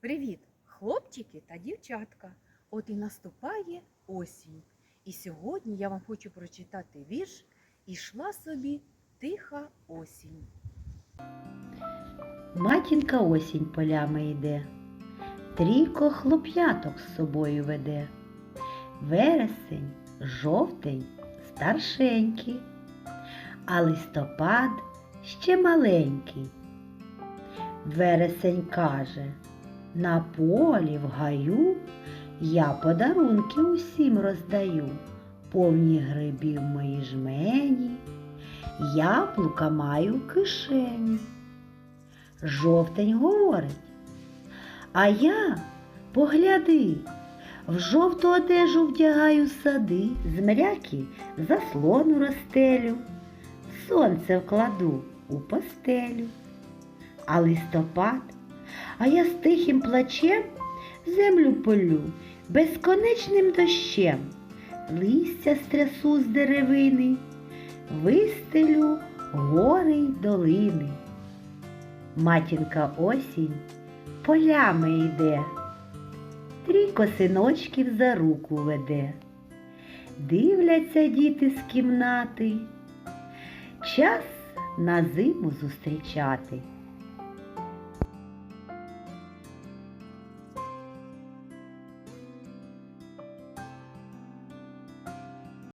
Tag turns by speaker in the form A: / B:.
A: Привіт, хлопчики та дівчатка! От і наступає осінь. І сьогодні я вам хочу прочитати вірш Ішла собі тиха осінь.
B: Матінка осінь полями йде, трійко хлоп'яток з собою веде. Вересень, жовтень, старшенький, а листопад ще маленький. Вересень каже, на полі в гаю я подарунки усім роздаю, повні грибів мої жмені, яблука маю кишені. Жовтень говорить. А я, погляди, в жовту одежу вдягаю сади, з мряки заслону розстелю, сонце вкладу у постелю. А листопад, а я з тихим плачем землю полю безконечним дощем, листя стрясу з деревини, вистелю гори й долини. Матінка осінь полями йде, трійко синочків за руку веде. Дивляться діти з кімнати, час на зиму зустрічати.